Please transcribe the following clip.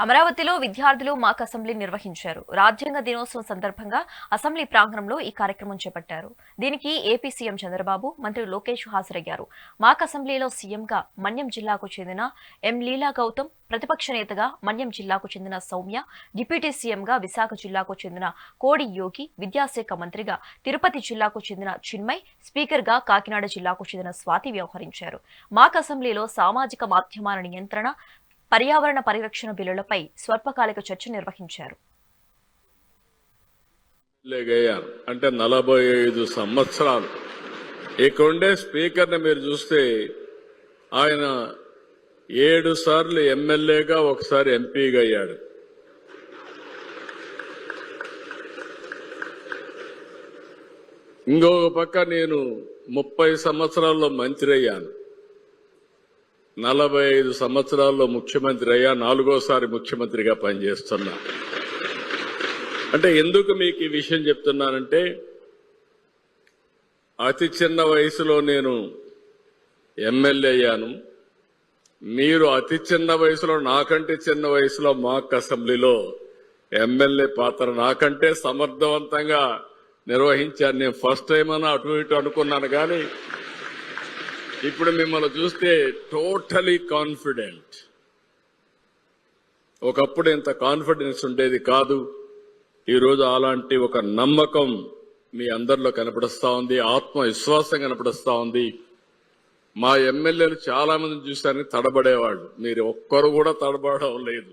అమరావతిలో విద్యార్థులు మాక్ అసెంబ్లీ నిర్వహించారు. రాజ్యాంగ దినోత్సవం సందర్భంగా అసెంబ్లీ ప్రాంగణంలో ఈ కార్యక్రమం చేపట్టారు. దీనికి ఏపీ సీఎం చంద్రబాబు మంత్రి లోకేష్ హాజరయ్యారు. మాక్ అసెంబ్లీలో సీఎంగా మన్యం జిల్లాకు చెందిన ఎం లీలా గౌతమ్ ప్రతిపక్ష నేతగా మన్యం జిల్లాకు చెందిన సౌమ్య డిప్యూటీ సీఎంగా విశాఖ జిల్లాకు చెందిన కోడి యోగి విద్యాశాఖ మంత్రిగా తిరుపతి జిల్లాకు చెందిన చిన్మయ్ స్పీకర్గా కాకినాడ జిల్లాకు చెందిన స్వాతి వ్యవహరించారు. మాక్ అసెంబ్లీలో సామాజిక మాధ్యమాల నియంత్రణ పర్యావరణ పరిరక్షణ బిల్లులపై స్వల్పకాలిక చర్చ నిర్వహించారు. అంటే నలభై ఐదు సంవత్సరాలు ఇక్కడుండే స్పీకర్ని మీరు చూస్తే ఆయన ఏడు సార్లు ఎమ్మెల్యేగా ఒకసారి ఎంపీగా అయ్యాడు. ఇంకొక పక్క నేను ముప్పై సంవత్సరాల్లో మంత్రి అయ్యాను. నలభై ఐదు సంవత్సరాల్లో ముఖ్యమంత్రి అయ్యా నాలుగోసారి ముఖ్యమంత్రిగా పనిచేస్తున్నా. అంటే ఎందుకు మీకు ఈ విషయం చెప్తున్నానంటే అతి చిన్న వయసులో నేను ఎమ్మెల్యే అయ్యాను. మీరు అతి చిన్న వయసులో నాకంటే చిన్న వయసులో మాక్ అసెంబ్లీలో ఎమ్మెల్యే పాత్ర నాకంటే సమర్థవంతంగా నిర్వహించాను నేను ఫస్ట్ టైం అని అటు ఇటు అనుకున్నాను కానీ ఇప్పుడు మిమ్మల్ని చూస్తే టోటలీ కాన్ఫిడెంట్. ఒకప్పుడు ఇంత కాన్ఫిడెన్స్ ఉండేది కాదు. ఈరోజు అలాంటి ఒక నమ్మకం మీ అందరిలో కనపడిస్తూ ఉంది ఆత్మవిశ్వాసం కనపడిస్తూ ఉంది. మా ఎమ్మెల్యేలు చాలా మంది చూశారని తడబడేవాళ్ళు. మీరు ఒక్కరు కూడా తడబడడం లేదు.